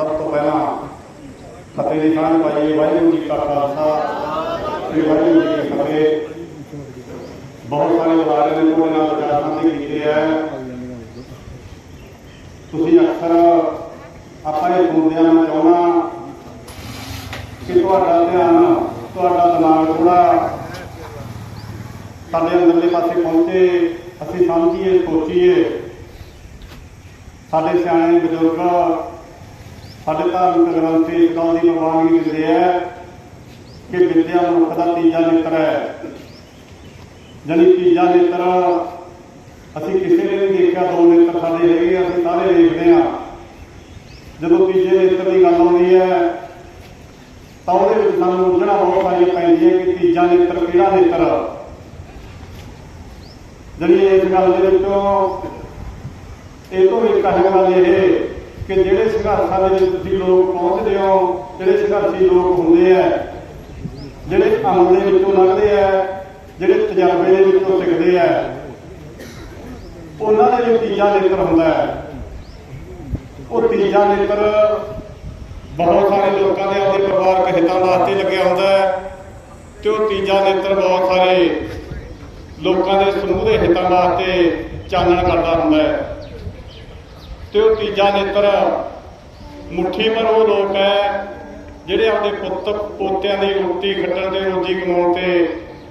ਸਭ ਤੋਂ ਪਹਿਲਾਂ ਫਤਿਹ ਦੀ ਸਾਂਝ ਪਾਈਏ, ਵਾਹਿਗੁਰੂ ਜੀ ਕਾ ਖਾਲਸਾ, ਸ੍ਰੀ ਵਾਹਿਗੁਰੂ ਜੀ ਕੀ ਫਤਿਹ। ਬਹੁਤ ਸਾਰੇ ਬੁਲਾਰੇ ਨੇ ਤੁਹਾਡੇ ਨਾਲ ਵਿਚਾਰ ਸਾਂਝੇ ਕੀਤੇ ਹੈ ਤੁਸੀਂ ਅਕਸਰ ਆਪਾਂ ਇਹ ਸੁਣਦਿਆਂ ਮੈਂ ਚਾਹੁੰਦਾ ਕਿ ਤੁਹਾਡਾ ਧਿਆਨ, ਤੁਹਾਡਾ ਦਿਮਾਗ ਥੋੜਾ ਸਾਡੇ ਅੰਦਰਲੇ ਪਾਸੇ ਪਹੁੰਚੇ, ਅਸੀਂ ਸਮਝੀਏ, ਸੋਚੀਏ। ਸਾਡੇ ਸਿਆਣੇ ਬਜ਼ੁਰਗ ਸਾਡੇ ਧਾਰਮਿਕ ਗ੍ਰੰਥ ਇਸ ਗੱਲ ਦੀ ਪ੍ਰਵਾਨਗੀ ਦਿੰਦੇ ਹੈ ਕਿ ਵਿਦਿਆ ਮਨੁੱਖ ਦਾ ਤੀਜਾ ਨੇਤਰ ਹੈ। ਜਾਣੀ ਤੀਜਾ ਨੇਤਰ, ਅਸੀਂ ਕਿਸੇ ਨੇ ਨਹੀਂ ਦੇਖਿਆ, ਦੋ ਨੇਤਰ ਸਾਡੇ ਹੈਗੇ ਅਸੀਂ ਸਾਰੇ ਦੇਖਦੇ ਹਾਂ। ਜਦੋਂ ਤੀਜੇ ਨੇਤਰ ਦੀ ਗੱਲ ਆਉਂਦੀ ਹੈ, ਤਾਂ ਉਹਦੇ ਵਿੱਚ ਸਾਨੂੰ ਉਲਝਣਾ ਬਹੁਤ ਪੈਂਦੀ ਹੈ ਕਿ ਤੀਜਾ ਨੇਤਰ ਕਿਹੜਾ ਨੇਤਰ ਜਿਹੜੀ ਇਸ ਗੱਲ ਦੇ ਵਿੱਚੋਂ ਇਹ ਤੋਂ ਇੱਕ ਕਹਿਣ ਗੱਲ ਇਹ ਕਿ ਜਿਹੜੇ ਸੰਘਰਸ਼ਾਂ ਦੇ ਵਿੱਚ ਤੁਸੀਂ ਲੋਕ ਪਹੁੰਚਦੇ ਹੋ, ਜਿਹੜੇ ਸੰਘਰਸ਼ੀ ਲੋਕ ਹੁੰਦੇ ਆ, ਜਿਹੜੇ ਅਮਲ ਦੇ ਵਿੱਚੋਂ ਲੰਘਦੇ ਆ, ਜਿਹੜੇ ਤਜਰਬੇ ਦੇ ਵਿੱਚੋਂ ਸਿੱਖਦੇ ਆ, ਉਹਨਾਂ ਦਾ ਜੋ ਤੀਜਾ ਨੇਤਰ ਹੁੰਦਾ ਹੈ। ਉਹ ਤੀਜਾ ਨੇਤਰ ਬਹੁਤ ਸਾਰੇ ਲੋਕਾਂ ਦੇ ਆਪਣੇ ਪਰਿਵਾਰਕ ਹਿੱਤਾਂ ਵਾਸਤੇ ਲੱਗਿਆ ਹੁੰਦਾ ਹੈ ਤੇ ਉਹ ਤੀਜਾ ਨੇਤਰ ਬਹੁਤ ਸਾਰੇ ਲੋਕਾਂ ਦੇ ਸਮੂਹ ਦੇ ਹਿੱਤਾਂ ਵਾਸਤੇ ਚਾਨਣ ਕਰਦਾ ਹੁੰਦਾ ਹੈ। ਤੇ ਉਹ ਤੀਜਾ ਨੇਤਰ ਮੁੱਠੀ ਪਰ ਉਹ ਲੋਕ ਹੈ, ਜਿਹੜੇ ਆਪਣੇ ਪੁੱਤ, ਪੋਤਿਆਂ ਦੀ ਰੋਟੀ ਖੱਟਣ ਤੇ ਰੋਜੀ ਕਮਾਉਣ ਤੇ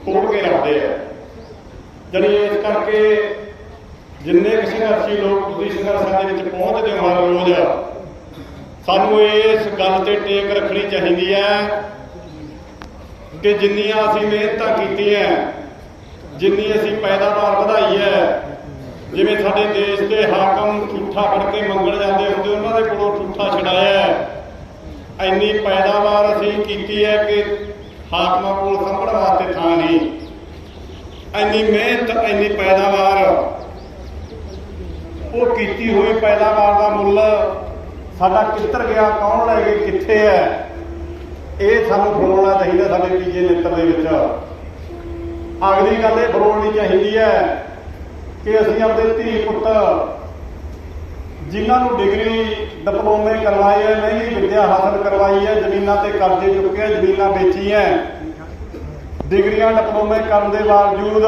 ਕੋੜ ਕੇ ਰੱਖਦੇ ਆ। ਜਾਣੀ ਇਸ ਕਰਕੇ ਜਿੰਨੇ ਵੀ ਸੰਘਰਸ਼ੀ ਲੋਕ ਤੁਸੀਂ ਸੰਘਰਸ਼ਾਂ ਦੇ ਵਿੱਚ ਪਹੁੰਚਦੇ ਹੋ ਹਰ ਰੋਜ਼, ਸਾਨੂੰ ਇਸ ਗੱਲ ਤੇ ਟੇਕ ਰੱਖਣੀ ਚਾਹੀਦੀ ਹੈ ਕਿ ਜਿੰਨੀਆਂ ਅਸੀਂ ਮਿਹਨਤਾਂ ਕੀਤੀਆਂ, ਜਿੰਨੀ ਅਸੀਂ ਪੈਦਾਵਾਰ ਵਧਾਈ ਹੈ, ਜਿਵੇਂ ਸਾਡੇ ਦੇਸ਼ ਦੇ ਹਾਕਮ ਠੂਠਾ ਫੜ ਕੇ ਮੰਗਣ ਜਾਂਦੇ ਹੁੰਦੇ, ਉਹਨਾਂ ਦੇ ਕੋਲੋਂ ਠੂਠਾ ਛਡਾਇਆ ਹੈ। ਪੈਦਾਵਾਰ ਅਸੀਂ ਕੀਤੀ ਹੈ ਕਿ ਹਾਕਮਾਂ ਕੋਲ ਸੰਭਣ ਵਾਸਤੇ ਥਾਂ ਨਹੀਂ। ਇੰਨੀ ਮਿਹਨਤ, ਇੰਨੀ ਪੈਦਾਵਾਰ, ਉਹ ਕੀਤੀ ਹੋਈ ਪੈਦਾਵਾਰ ਦਾ ਮੁੱਲ ਸਾਡਾ ਕਿੱਧਰ ਗਿਆ, ਕੌਣ ਲੈ ਕੇ ਕਿੱਥੇ ਹੈ, ਇਹ ਸਾਨੂੰ ਫਰੋਲਣਾ ਚਾਹੀਦਾ ਸਾਡੇ ਤੀਜੇ ਨੇਤਰ ਦੇ ਵਿੱਚ। ਅਗਲੀ ਗੱਲ ਇਹ ਫਰੋਲਣੀ ਚਾਹੀਦੀ ਹੈ ਕਿ ਅਸੀਂ ਆਪਣੇ ਧੀ ਪੁੱਤ ਜਿਨ੍ਹਾਂ ਨੂੰ ਡਿਗਰੀ, ਡਿਪਲੋਮੇ ਕਰਵਾਏ ਹੈ ਨਹੀਂ ਵਿਦਿਆ ਹਾਸਲ ਕਰਵਾਈ ਹੈ, ਜ਼ਮੀਨਾਂ ਤੇ ਕਰਜ਼ੇ ਚੁੱਕੇ ਜ਼ਮੀਨਾਂ ਵੇਚੀਆਂ ਡਿਗਰੀਆਂ, ਡਿਪਲੋਮੇ ਕਰਨ ਦੇ ਬਾਵਜੂਦ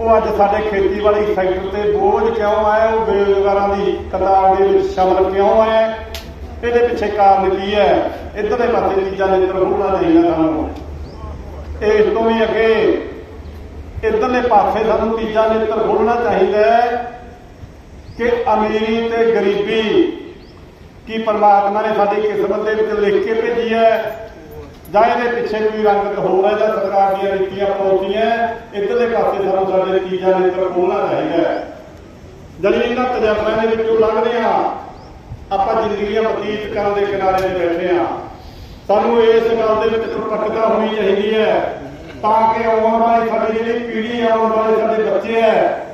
ਉਹ ਅੱਜ ਸਾਡੇ ਖੇਤੀਬਾੜੀ ਸੈਕਟਰ ਤੇ ਬੋਝ ਕਿਉਂ ਆਇਆ, ਉਹ ਬੇਰੁਜ਼ਗਾਰਾਂ ਦੀ ਕਤਾਰ ਦੇ ਵਿੱਚ ਸ਼ਾਮਲ ਕਿਉਂ ਆਇਆ, ਇਹਦੇ ਪਿੱਛੇ ਕਾਰਨ ਕੀ ਹੈ? ਇੱਧਰਲੇ ਪਾਸੇ ਤੀਜਾ ਨੇਤਰ ਹੋਣਾ ਚਾਹੀਦਾ ਸਾਨੂੰ ਇਸ ਤੋਂ ਵੀ ਅੱਗੇ ਇੱਧਰਲੇ ਪਾਸੇ ਸਾਨੂੰ ਤੀਜਾ ਨੇਤਰ ਖੋਲਣਾ ਚਾਹੀਦਾ ਹੈ। ਕਿ ਅਮੀਰੀ ਤੇ ਗਰੀਬੀ ਕੀ ਪਰਮਾਤਮਾ ਨੇ ਸਾਡੀ ਕਿਸਮਤ ਦੇ ਵਿੱਚ ਲਿਖ ਕੇ ਭੇਜੀ ਹੈ? ਜਾਂ ਇਹਦੇ ਪਿੱਛੇ ਕੋਈ ਰੰਗਤ ਹੋਰ ਹੈ ਜਾਂ ਸਰਕਾਰ ਦੀਆਂ ਨੀਤੀਆਂ ਪਾਲਿਸੀਆਂ ਇੱਧਰਲੇ ਪਾਸੇ ਸਾਨੂੰ ਸਾਡੇ ਤੀਜਾ ਨੇਤਰ ਖੋਲਣਾ ਚਾਹੀਦਾ ਹੈ। ਇਹਨਾਂ ਤਜਰਬਿਆਂ ਦੇ ਵਿੱਚੋਂ ਲੰਘਦੇ ਹਾਂ। ਆਪਾਂ ਜ਼ਿੰਦਗੀਆਂ ਬਤੀਤ ਕਰਨ ਦੇ ਕਿਨਾਰੇ ਤੇ ਬੈਠੇ ਹਾਂ। ਸਾਨੂੰ ਇਸ ਗੱਲ ਦੇ ਵਿੱਚ ਪ੍ਰਪੱਕਤਾ ਹੋਣੀ ਚਾਹੀਦੀ ਹੈ। ਤਾਂ ਕਿ ਆਉਣ ਵਾਲੀ ਸਾਡੀ ਜਿਹੜੀ ਪੀੜ੍ਹੀ ਆ ਆਉਣ ਵਾਲੇ ਸਾਡੇ ਬੱਚੇ ਹੈ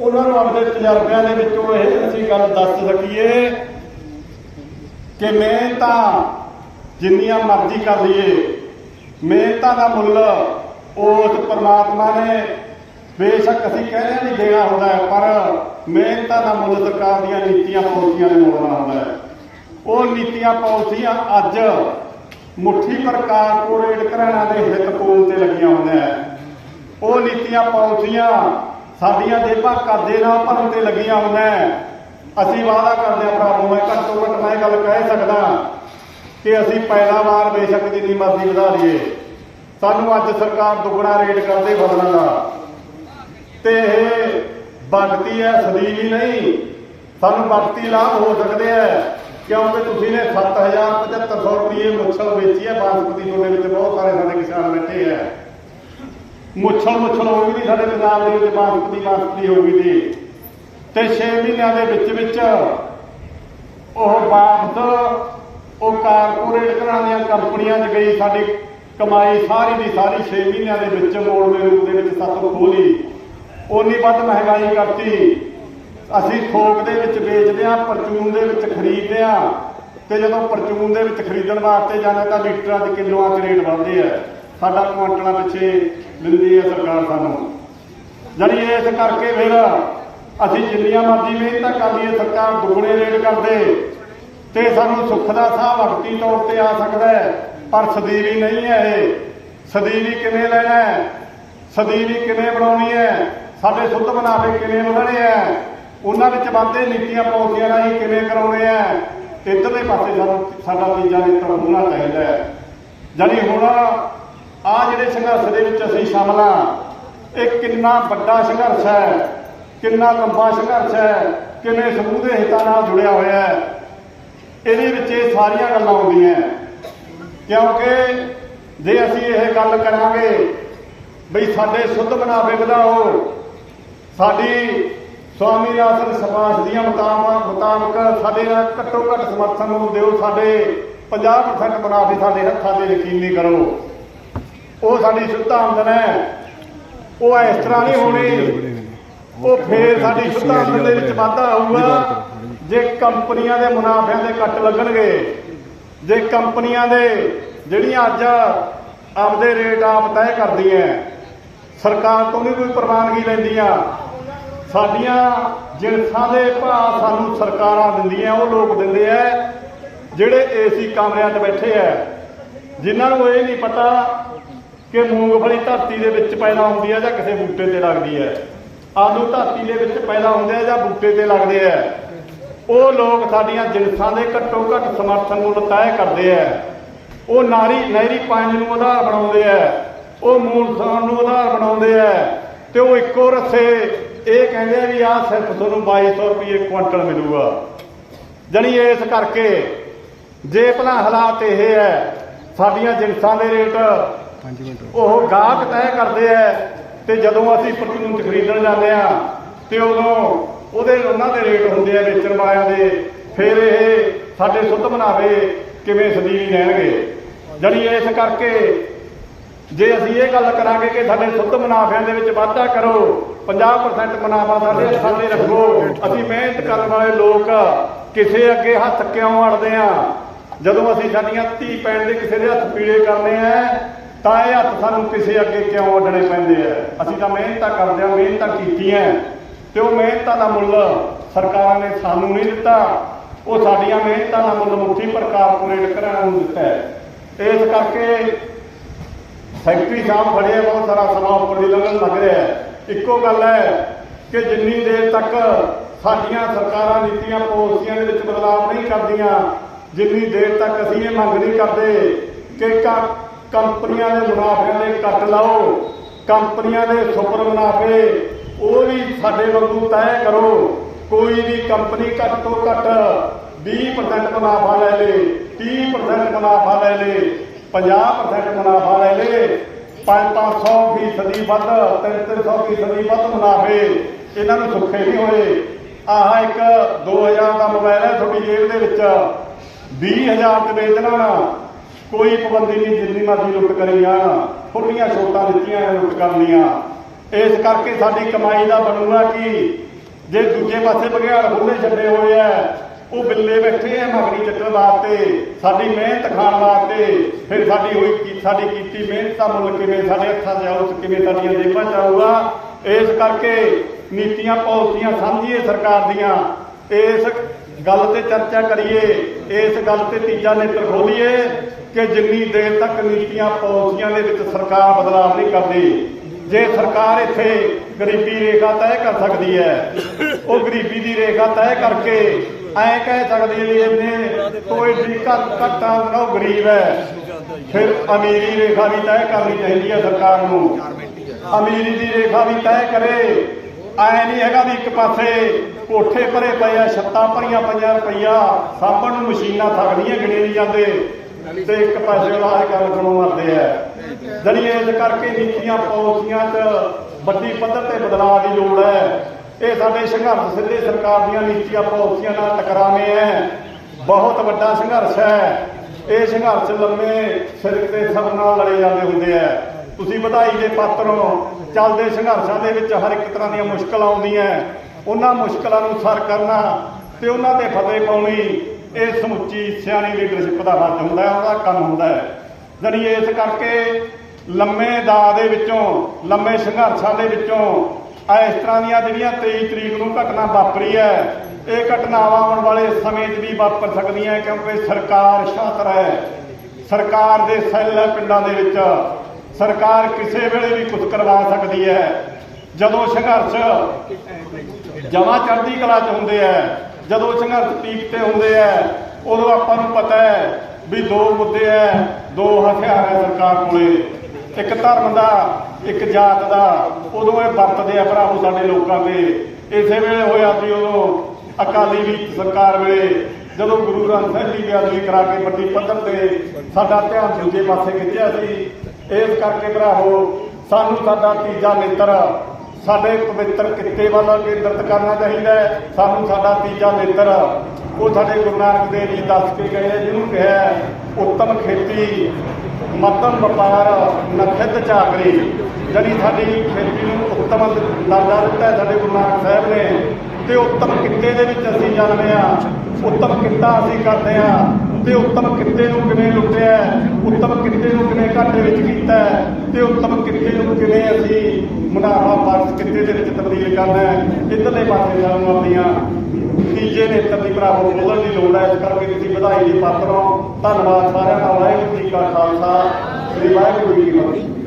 ਉਹਨਾਂ ਨੂੰ ਆਪਣੇ ਤਜਰਬਿਆਂ ਦੇ ਵਿੱਚੋਂ ਇਹ ਅਸੀਂ ਗੱਲ ਦੱਸ ਸਕੀਏ ਕਿ ਮਿਹਨਤਾਂ ਜਿੰਨੀਆਂ ਮਰਜ਼ੀ ਕਰ ਲਈਏ, ਮਿਹਨਤਾਂ ਦਾ ਮੁੱਲ ਉਸ ਪਰਮਾਤਮਾ ਨੇ ਬੇਸ਼ੱਕ ਅਸੀਂ ਕਹਿੰਦੇ ਨਹੀਂ ਦੇਣਾ ਹੁੰਦਾ ਪਰ ਮਿਹਨਤਾਂ ਦਾ ਮੁੱਲ ਸਰਕਾਰ ਦੀਆਂ ਨੀਤੀਆਂ ਪਾਲਿਸੀਆਂ ਨੇ ਮੋੜਨਾ ਹੁੰਦਾ ਹੈ। ਉਹ ਨੀਤੀਆਂ ਪਾਲਿਸੀਆਂ ਅੱਜ ਮੁੱਠੀ ਪਰ ਕਾਰਪੋਰੇਟ ਘਰਾਣਾ ਦੇ ਹਿੱਤ ਪੂਲ ਤੇ ਲੱਗੀਆਂ ਹੁੰਦੀਆਂ ਉਹ ਨੀਤੀਆਂ ਪਾਲਿਸੀਆਂ ਸਾਡੀਆਂ ਜੇਬਾਂ ਕਰਜ਼ੇ ਨਾਲ ਭਰਨ ਤੇ ਲੱਗੀਆਂ ਹੋਈਆਂ ਅਸੀਂ ਵਾਅਦਾ ਕਰਦੇ ਹਾਂ ਭਰਾਵੋ, ਮੈਂ ਘੱਟ ਤੋਂ ਘੱਟ ਮੈਂ ਇਹ ਗੱਲ ਕਹਿ ਸਕਦਾ ਕਿ ਅਸੀਂ ਪੈਦਾਵਾਰ ਬੇਸ਼ੱਕ ਜਿੰਨੀ ਮਰਜ਼ੀ ਵਧਾ ਲਈਏ। ਸਾਨੂੰ ਅੱਜ ਸਰਕਾਰ ਦੁੱਗਣਾ ਰੇਟ ਕਰਦੇ ਫਸਲਾਂ ਦਾ। ਤੇ ਇਹ ਬਗਤੀ ਹੈ ਸਦੀਵੀ ਨਹੀਂ। ਸਾਨੂੰ ਬਗਤੀ ਲਾਭ ਹੋ ਸਕਦੇ ਹੈ ਕਿਉਂਕਿ ਤੁਸੀਂ ਨੇ 7000 7500 ਰੁਪਏ ਮੁੱਛਲ ਵੇਚੀ ਹੈ ਬਾਸਪਤੀ ਤੁਹਾਡੇ ਵਿੱਚ ਬਹੁਤ ਸਾਰੇ ਸਾਡੇ ਕਿਸਾਨ ਬੈਠੇ ਹੈ ਮੁੱਛਲ ਮੁੱਛਲ ਹੋ ਗਈ ਦੀ ਸਾਡੇ ਪੰਜਾਬ ਦੇ ਵਿੱਚ ਬਾਸਪਤੀ ਬਾਸਪਤੀ ਹੋ ਗਈ ਦੀ ਤੇ 6 ਮਹੀਨਿਆਂ ਦੇ ਵਿੱਚ ਵਿੱਚ ਉਹ ਵਾਪਸ ਉਹ ਕਾਰਪੋਰੇਟ ਘਰਾਣਿਆਂ ਕੰਪਨੀਆਂ 'ਚ ਗਈ, ਸਾਡੀ ਕਮਾਈ ਸਾਰੀ ਦੀ ਸਾਰੀ 6 ਮਹੀਨਿਆਂ ਦੇ ਵਿੱਚ ਮੋੜ ਦੇ ਰੂਪ ਦੇ ਵਿੱਚ ਸਾਤੋਂ ਖੋਲੀ ਉਨੀ ਵੱਧ ਮਹਿੰਗਾਈ ਕਰਤੀ। ਅਸੀਂ ਥੋਕ ਦੇ ਵਿੱਚ ਵੇਚਦੇ ਆ ਪਰਚੂਨ ਦੇ ਵਿੱਚ ਖਰੀਦਦੇ ਆ ਤੇ ਜਦੋਂ ਪਰਚੂਨ ਦੇ ਵਿੱਚ ਖਰੀਦਣ ਵਾਸਤੇ ਜਾਂਦੇ ਤਾਂ ਲੀਟਰਾਂ ਦੇ ਕਿਲੋਆਂ 'ਚ ਰੇਟ ਵੱਧਦੇ ਆ। ਸਾਡਾ ਕੁਆਂਟਲਾਂ ਪਿੱਛੇ ਦਿੰਦੀ ਹੈ ਸਰਕਾਰ ਸਾਨੂੰ। ਜਾਣੀ ਇਸ ਕਰਕੇ ਫਿਰ ਅਸੀਂ ਜਿੰਨੀਆਂ ਮਰਜ਼ੀ ਮਿਹਨਤਾਂ ਕਰ ਲਈਏ, ਸਰਕਾਰ ਦੁੱਗਣੇ ਰੇਟ ਕਰਦੇ। ਤੇ ਸਾਨੂੰ ਸੁੱਖ ਦਾ ਸਾਹ ਵਕਤੀ ਤੌਰ ਤੇ ਆ ਸਕਦਾ ਹੈ, ਪਰ ਸਦੀਵੀ ਨਹੀਂ ਹੈ ਇਹ। ਸਦੀਵੀ ਕਿਵੇਂ ਲੈਣਾ ਹੈ? ਸਦੀਵੀ ਕਿਵੇਂ ਬਣਾਉਣੀ ਹੈ? ਸਾਡੇ ਸੁੱਧ ਮੁਨਾਫੇ ਕਿਵੇਂ ਵਧਣੇ ਹੈ? ਉਹਨਾਂ ਵਿੱਚ ਵਾਧੇ ਨੀਤੀਆਂ ਪਾਲਿਸੀਆਂ ਰਾਹੀਂ ਕਿਵੇਂ ਕਰਾਉਣੇ ਹੈ? ਇੱਧਰਲੇ ਪਾਸੇ ਸਾਨੂੰ ਸਾਡਾ ਤੀਜਾ ਨੇਤਰ ਹੋਣਾ ਚਾਹੀਦਾ ਹੈ। ਜਾਨੀ ਹੁਣ ਆ ਜਿਹੜੇ ਸੰਘਰਸ਼ ਦੇ ਵਿੱਚ ਅਸੀਂ ਸ਼ਾਮਲ ਹਾਂ, ਇਹ ਕਿੰਨਾ ਵੱਡਾ ਸੰਘਰਸ਼ ਹੈ, ਕਿੰਨਾ ਲੰਬਾ ਸੰਘਰਸ਼ ਹੈ, ਕਿਵੇਂ ਸਮੂਹ ਦੇ ਹਿੱਤਾਂ ਨਾਲ ਜੁੜਿਆ ਹੋਇਆ ਹੈ, ਇਹਦੇ ਵਿੱਚ ਇਹ ਸਾਰੀਆਂ ਗੱਲਾਂ ਆਉਂਦੀਆਂ ਕਿਉਂਕਿ ਜੇ ਅਸੀਂ ਇਹ ਗੱਲ ਕਰਾਂਗੇ ਬਈ ਸਾਡੇ ਸੁੱਧ ਮੁਨਾਫੇ ਵਧਾਓ, ਸਾਡੀ ਸਵਾਮੀ ਆਸਨ ਸਮਾਜ ਦੀਆਂ ਮੁਤਾਬਕ ਮੁਤਾਬਕ ਸਾਡੇ ਨਾਲ ਘੱਟੋ ਘੱਟ ਸਮਰਥਨ ਨੂੰ ਦਿਓ, ਸਾਡੇ 50% ਮੁਨਾਫੇ ਸਾਡੇ ਹੱਥਾਂ ਦੇ ਯਕੀਨੀ ਕਰੋ। ਉਹ ਸਾਡੀ ਸ਼ੁੱਧ ਆਮਦਨ ਹੈ। ਉਹ ਇਸ ਤਰ੍ਹਾਂ ਨਹੀਂ ਹੋਣੀ। ਉਹ ਫੇਰ ਸਾਡੀ ਸ਼ੁੱਧ ਆਮਦਨ ਦੇ ਵਿੱਚ ਵਾਧਾ ਆਊਗਾ। ਜੇ ਕੰਪਨੀਆਂ ਦੇ ਮੁਨਾਫਿਆਂ ਦੇ ਕੱਟ ਲੱਗਣਗੇ, ਜੇ ਕੰਪਨੀਆਂ ਦੇ ਜਿਹੜੀਆਂ ਅੱਜ ਆਪਦੇ ਰੇਟ ਆਪ ਤੈਅ ਕਰਦੀਆਂ, ਸਰਕਾਰ ਤੋਂ ਨਹੀਂ ਕੋਈ ਪ੍ਰਵਾਨਗੀ ਲੈਂਦੀਆਂ, ਸਾਡੀਆਂ ਜਿਨਸਾਂ ਦੇ ਭਾਅ ਸਾਨੂੰ ਸਰਕਾਰਾਂ ਦਿੰਦੀਆਂ, ਉਹ ਲੋਕ ਦਿੰਦੇ ਆ, ਜਿਹੜੇ ਏਸੀ ਕਮਰਿਆਂ 'ਚ ਬੈਠੇ ਆ। ਜਿਨ੍ਹਾਂ ਨੂੰ ਇਹ ਨਹੀਂ ਪਤਾ ਕਿ ਮੂੰਗਫਲੀ ਧਰਤੀ ਦੇ ਵਿੱਚ ਪੈਦਾ ਹੁੰਦੀ ਹੈ ਜਾਂ ਕਿਸੇ ਬੂਟੇ ਤੇ ਲੱਗਦੀ ਹੈ? ਆਲੂ ਧਰਤੀ ਦੇ ਵਿੱਚ ਪੈਦਾ ਹੁੰਦੇ ਆ ਜਾਂ ਬੂਟੇ ਤੇ ਲੱਗਦੇ ਆ? ਉਹ ਲੋਕ ਸਾਡੀਆਂ ਜਿਨਸਾਂ ਦੇ ਘੱਟੋ ਘੱਟ ਸਮਰਥਨ ਮੁੱਲ ਤੈਅ ਕਰਦੇ ਆ। ਉਹ ਨਾਰੀ, ਨਹਿਰੀ ਪਾਣੀ ਨੂੰ ਆਧਾਰ ਬਣਾਉਂਦੇ ਆ। ਉਹ ਮੂਲ ਮੂਲਸਥਾਨ ਨੂੰ ਆਧਾਰ ਬਣਾਉਂਦੇ ਆ। ਤੇ ਉਹ ਇੱਕੋ ਰਸੇ, ਇਹ ਕਹਿੰਦੇ ਆ ਵੀ ਆਹ ਸਿਰਫ ਤੁਹਾਨੂੰ 2200 ਰੁਪਏ ਕੁਇੰਟਲ ਮਿਲੂਗਾ। ਜਣੀ ਇਸ ਕਰਕੇ ਜੇ ਭਲਾ ਹਾਲਾਤ ਇਹ ਹੈ, ਸਾਡੀਆਂ ਜਿਨਸਾਂ ਦੇ ਰੇਟ 5 ਮਿੰਟ ਉਹ ਗਾਹਕ ਤੈਅ ਕਰਦੇ ਐ ਤੇ ਜਦੋਂ ਅਸੀਂ ਪਰਚੂਨ ਖਰੀਦਣ ਜਾਂਦੇ ਆ ਤੇ ਉਦੋਂ ਉਹਦੇ ਉਹਨਾਂ ਦੇ ਰੇਟ ਹੁੰਦੇ ਆ ਵੇਚਣ ਵਾਲਿਆਂ ਦੇ, ਫਿਰ ਇਹ ਸਾਡੇ ਸੁੱਧ ਮੁਨਾਫੇ ਕਿਵੇਂ ਸਦੀਵੀ ਰਹਿਣਗੇ। ਜਣੀ ਇਸ ਕਰਕੇ ਜੇ ਅਸੀਂ ਇਹ ਗੱਲ ਕਰਾਂਗੇ ਕਿ ਸਾਡੇ ਸੁੱਧ ਮੁਨਾਫਿਆਂ ਦੇ ਵਿੱਚ ਵਾਧਾ ਕਰੋ 50% ਮੁਨਾਫਾ ਸਾਡੇ ਹੱਥਾਂ 'ਤੇ ਰੱਖੋ, ਅਸੀਂ ਮਿਹਨਤ ਕਰਨ ਵਾਲੇ ਲੋਕ ਕਿਸੇ ਅੱਗੇ ਹੱਥ ਕਿਉਂ ਅੜਦੇ ਆ? ਜਦੋਂ ਅਸੀਂ ਸਾਡੀਆਂ ਧੀ ਪੈਣ ਦੇ ਕਿਸੇ ਦੇ ਹੱਥ ਪੀੜੇ ਕਰਨੇ ਆ ਤਾਂ ਇਹ ਹੱਥ ਸਾਨੂੰ ਕਿਸੇ ਅੱਗੇ ਕਿਉਂ ਅੱਡਣੇ ਪੈਂਦੇ ਆ? ਅਸੀਂ ਤਾਂ ਮਿਹਨਤਾਂ ਕਰਦੇ ਆ ਮਿਹਨਤਾਂ ਕੀਤੀਆਂ ਤੇ ਉਹ ਮਿਹਨਤਾਂ ਦਾ ਮੁੱਲ ਸਰਕਾਰਾਂ ਨੇ ਸਾਨੂੰ ਨਹੀਂ ਦਿੱਤਾ। ਉਹ ਸਾਡੀਆਂ ਮਿਹਨਤਾਂ ਦਾ ਮੁੱਲ ਮੁੱਠੀ ਪਰ ਕਾਰਪੋਰੇਟ ਘਰਾਂ ਨੂੰ ਦਿੱਤਾ ਇਸ ਕਰਕੇ ਫੈਕਟਰੀ ਸਾਹਿਬ ਫੜਿਆ ਬਹੁਤ ਸਾਰਾ ਸਮਾਂ ਉੱਪਰ ਦੀ ਲੰਘਣ ਲੱਗ ਰਿਹਾ ਇੱਕੋ ਗੱਲ ਹੈ ਕਿ ਜਿੰਨੀ ਦੇਰ ਤੱਕ ਸਾਡੀਆਂ ਸਰਕਾਰਾਂ ਨੀਤੀਆਂ ਪਾਲਿਸੀਆਂ ਦੇ ਵਿੱਚ ਬਦਲਾਅ ਨਹੀਂ ਕਰਦੀਆਂ, ਜਿੰਨੀ ਦੇਰ ਤੱਕ ਅਸੀਂ ਇਹ ਮੰਗ ਨਹੀਂ ਕਰਦੇ ਕਿ ਕੰਪਨੀਆਂ ਦੇ ਮੁਨਾਫਿਆਂ ਦੇ ਕੱਟ ਲਾਓ, ਕੰਪਨੀਆਂ ਦੇ ਸੁਪਰ ਮੁਨਾਫੇ, ਉਹ ਵੀ ਸਾਡੇ ਵਾਂਗੂ ਤੈਅ ਕਰੋ। ਕੋਈ ਵੀ ਕੰਪਨੀ ਘੱਟ ਤੋਂ ਘੱਟ 20% ਮੁਨਾਫਾ ਲੈ ਲੇ 30% ਮੁਨਾਫਾ ਲੈ ਲੇ 50% ਮੁਨਾਫਾ ਲੈ ਲੇ 5-500 ਫੀਸਦੀ ਵੱਧ 3-300 ਫੀਸਦੀ ਵੱਧ ਮੁਨਾਫੇ, ਇਹਨਾਂ ਨੂੰ ਸੁੱਖੇ ਨਹੀਂ ਹੋਏ। ਆਹ ਇੱਕ 2000 ਦਾ ਮੋਬਾਈਲ ਹੈ ਤੁਹਾਡੀ ਜੇਬ ਦੇ ਵਿੱਚ। 20000 ਤੇ ਵੇਚਣਾ ਨਾ। ਕੋਈ ਪਾਬੰਦੀ ਨਹੀਂ ਜਿੰਨੀ ਮਰਜ਼ੀ ਲੁੱਟ ਕਰੀ ਜਾਣ ਖੁੱਲੀਆਂ ਛੋਟਾਂ ਦਿੱਤੀਆਂ ਨੇ ਲੁੱਟ ਕਰਨੀਆਂ ਇਸ ਕਰਕੇ ਸਾਡੀ ਕਮਾਈ ਦਾ ਬਣੂਗਾ ਕੀ? ਜੇ ਦੂਜੇ ਪਾਸੇ ਬਗਿਆੜ ਖੁੱਲੇ ਛੱਡੇ ਹੋਏ ਆ, ਉਹ ਬਿੱਲੇ ਬੈਠੇ ਆ ਮਗਰੀ ਚੱਕਣ ਵਾਸਤੇ, ਸਾਡੀ ਮਿਹਨਤ ਖਾਣ ਵਾਸਤੇ। ਫਿਰ ਸਾਡੀ ਹੋਈ ਸਾਡੀ ਕੀਤੀ ਮਿਹਨਤ ਦਾ ਮੁੱਲ ਕਿਵੇਂ, ਸਾਡੇ ਹੱਥਾਂ 'ਚ ਆਊ ਕਿਵੇਂ ਸਾਡੀਆਂ ਜੇਬਾਂ 'ਚ ਆਊਗਾ? ਇਸ ਕਰਕੇ ਨੀਤੀਆਂ, ਪਾਲਿਸੀਆਂ ਸਮਝੀਏ ਸਰਕਾਰ ਦੀਆਂ। ਇਸ ਗੱਲ ਤੇ ਚਰਚਾ ਕਰੀਏ, ਇਸ ਗੱਲ ਤੇ ਤੀਜਾ ਨੇਤਰ ਖੋਲੀਏ। ਕਿ ਜਿੰਨੀ ਦੇਰ ਤੱਕ ਨੀਤੀਆਂ ਪਾਲਿਸੀਆਂ ਦੇ ਵਿੱਚ ਸਰਕਾਰ ਬਦਲਾਅ ਨਹੀਂ ਕਰਦੀ, ਜੇ ਸਰਕਾਰ ਇੱਥੇ ਗਰੀਬੀ ਰੇਖਾ ਤੈਅ ਕਰ ਸਕਦੀ ਹੈ, ਉਹ ਗਰੀਬੀ ਦੀ ਰੇਖਾ ਤੈਅ ਕਰਕੇ ਐਂ ਕਹਿ ਸਕਦੀ ਹੈ ਵੀ ਇਹਨੇ ਕੋਈ ਵੀ ਘੱਟ ਘੱਟਾ ਨਾ ਗਰੀਬ ਹੈ। ਫਿਰ ਅਮੀਰੀ ਰੇਖਾ ਵੀ ਤੈਅ ਕਰਨੀ ਚਾਹੀਦੀ ਹੈ ਸਰਕਾਰ ਨੂੰ। ਅਮੀਰੀ ਦੀ ਰੇਖਾ ਵੀ ਤੈਅ ਕਰੇ, ਐ ਨਹੀਂ ਹੈਗਾ ਵੀ ਇੱਕ ਪਾਸੇ ਕੋਠੇ ਭਰੇ ਪਏ ਆ, ਛੱਤਾਂ ਭਰੀਆਂ ਪਈਆਂ ਰੁਪਈਆ, ਸਾਂਭਣ ਨੂੰ ਮਸ਼ੀਨਾਂ ਥੱਕਦੀਆਂ ਗਿਣੇ ਨਹੀਂ ਜਾਂਦੇ। ਤੇ ਇੱਕ ਪਾਸੇ ਉਹ ਗੱਲ ਸੁਣੋ ਮਰਦੇ ਆ। ਜਣੀ ਇਸ ਕਰਕੇ ਨੀਤੀਆਂ ਪਾਲਿਸੀਆਂ 'ਚ ਵੱਡੀ ਪੱਧਰ ਤੇ ਬਦਲਾਅ ਦੀ ਲੋੜ ਹੈ। ਇਹ ਸਾਡੇ ਸੰਘਰਸ਼ ਸਿੱਧੇ ਸਰਕਾਰ ਦੀਆਂ ਨੀਤੀਆਂ ਪਾਲਿਸੀਆਂ ਨਾਲ ਟਕਰਾਵੇਂ ਹੈ। ਬਹੁਤ ਵੱਡਾ ਸੰਘਰਸ਼ ਹੈ। ਇਹ ਸੰਘਰਸ਼ ਲੰਮੇ ਸਿਰਕ ਤੇ ਸਭ ਨਾਲ ਲੜੇ ਜਾਂਦੇ ਹੁੰਦੇ ਆ। ਤੁਸੀਂ ਵਧਾਈ ਦੇ ਪਾਤਰ ਹੋ। ਚੱਲਦੇ ਸੰਘਰਸ਼ਾਂ ਦੇ ਵਿੱਚ ਹਰ ਇੱਕ ਤਰ੍ਹਾਂ ਦੀਆਂ ਮੁਸ਼ਕਲਾਂ ਆਉਂਦੀਆਂ। ਉਹਨਾਂ ਮੁਸ਼ਕਲਾਂ ਨੂੰ ਸਰ ਕਰਨਾ ਤੇ ਉਹਨਾਂ ਤੇ ਫਤਿਹ ਪਾਉਣੀ ਇਹ ਸਮੁੱਚੀ ਸਿਆਣੀ ਲੀਡਰਸ਼ਿਪ ਦਾ ਫਰਜ਼ ਹੁੰਦਾ ਹੈ, ਉਹਦਾ ਕੰਮ ਹੁੰਦਾ ਹੈ। ਜਾਣੀ ਇਸ ਕਰਕੇ ਲੰਮੇ ਦਾ ਦੇ ਵਿੱਚੋਂ, ਲੰਮੇ ਸੰਘਰਸ਼ਾਂ ਦੇ ਵਿੱਚੋਂ ਇਸ ਤਰ੍ਹਾਂ ਦੀਆਂ ਜਿਹੜੀਆਂ 23 ਤਰੀਕ ਨੂੰ ਘਟਨਾ ਵਾਪਰੀ ਹੈ, ਇਹ ਘਟਨਾਵਾਂ ਆਉਣ ਵਾਲੇ ਸਮੇਂ 'ਚ ਵੀ ਵਾਪਰ ਸਕਦੀਆਂ ਕਿਉਂਕਿ ਸਰਕਾਰ ਸ਼ਾਤਰ ਹੈ ਸਰਕਾਰ ਦੇ ਸੈੱਲ ਹੈ ਪਿੰਡਾਂ ਦੇ ਵਿੱਚ। ਸਰਕਾਰ ਕਿਸੇ ਵੇਲੇ ਵੀ ਕੁਝ ਕਰਵਾ ਸਕਦੀ ਹੈ। ਜਦੋਂ ਸੰਘਰਸ਼ ਜਮਾ ਚੜ੍ਹਦੀ ਕਲਾ 'ਚ ਹੁੰਦੇ ਹੈ ਜਦੋਂ ਸੰਘਰਸ਼ ਪੀਕ ਤੇ ਹੁੰਦੇ ਆ, ਉਦੋਂ ਆਪਾਂ ਨੂੰ ਪਤਾ ਹੈ ਵੀ ਦੋ ਮੁੱਦੇ ਐ ਦੋ ਹਥਿਆਰ ਹੈ ਸਰਕਾਰ ਕੋਲੇ। ਇੱਕ ਧਰਮ ਦਾ, ਇੱਕ ਜਾਤ ਦਾ। ਉਦੋਂ ਇਹ ਵਰਤਦੇ ਆ ਭਰਾਵੋ ਸਾਡੇ ਲੋਕਾਂ ਤੇ। ਇਸੇ ਵੇਲੇ ਹੋਇਆ ਸੀ ਉਦੋਂ ਅਕਾਲੀ ਵੀ ਸਰਕਾਰ ਵੇਲੇ, ਜਦੋਂ ਗੁਰੂ ਗ੍ਰੰਥ ਸਾਹਿਬ ਜੀ ਬੇਅਦਬੀ ਕਰਾ ਕੇ ਵੱਡੀ ਪੱਧਰ ਤੇ ਸਾਡਾ ਧਿਆਨ ਦੂਜੇ ਪਾਸੇ ਖਿੱਚਿਆ ਸੀ। ਇਸ ਕਰਕੇ ਭਰਾਵੋ, ਸਾਨੂੰ ਸਾਡਾ ਤੀਜਾ ਨੇਤਰ ਸਾਡੇ ਪਵਿੱਤਰ ਕਿੱਤੇ ਵੱਲ ਕੇਂਦਰਿਤ ਕਰਨਾ ਚਾਹੀਦਾ ਹੈ। ਸਾਨੂੰ ਸਾਡਾ ਤੀਜਾ ਨੇਤਰ ਉਹ ਸਾਡੇ ਗੁਰੂ ਨਾਨਕ ਦੇਵ ਜੀ ਦੱਸ ਕੇ ਗਏ ਆ, ਜਿਹਨੂੰ ਕਿਹਾ ਉੱਤਮ ਖੇਤੀ ਮੱਧਮ ਵਪਾਰ ਨਖਿੱਧ ਚਾਕਰੀ। ਜਿਹੜੀ ਸਾਡੀ ਖੇਤੀ ਨੂੰ ਉੱਤਮ ਦਰਜਾ ਦਿੱਤਾ ਹੈ ਸਾਡੇ ਗੁਰੂ ਨਾਨਕ ਸਾਹਿਬ ਨੇ। ਤੇ ਉੱਤਮ ਕਿੱਤੇ ਦੇ ਵਿੱਚ ਅਸੀਂ ਜਨਮੇ ਆ ਉੱਤਮ ਕਿੱਤਾ ਅਸੀਂ ਕਰਦੇ ਆ ਤੇ ਉੱਤਮ ਕਿੱਤੇ ਨੂੰ ਕਿਵੇਂ ਲੁੱਟਿਆ ਉੱਤਮ ਕਿੱਤੇ ਨੂੰ ਕਿਵੇਂ ਘਾਟੇ ਵਿੱਚ ਕੀਤਾ ਤੇ ਉੱਤਮ ਕਿੱਤੇ ਨੂੰ ਕਿਵੇਂ ਅਸੀਂ ਮੁਨਾਫਾ ਬਖਸ਼ ਕਿੱਤੇ ਦੇ ਵਿੱਚ ਤਬਦੀਲ ਕਰਨਾ ਹੈ? ਇੱਧਰਲੇ ਪਾਸੇ ਸਾਨੂੰ ਆਪਣੀਆਂ ਤੀਜੇ ਨੇਤਰ ਦੀ ਭਰਾਵੋ ਬੋਲਣ ਦੀ ਲੋੜ ਹੈ। ਇਸ ਕਰਕੇ ਤੁਸੀਂ ਵਧਾਈ ਦੇ ਪਾਤਰ ਹੋ। ਧੰਨਵਾਦ ਸਾਰਿਆਂ ਦਾ। ਵਾਹਿਗੁਰੂ ਜੀ ਕਾ ਖਾਲਸਾ। ਸ੍ਰੀ ਵਾਹਿਗੁਰੂ ਜੀ ਕੀ ਫਤਿਹ।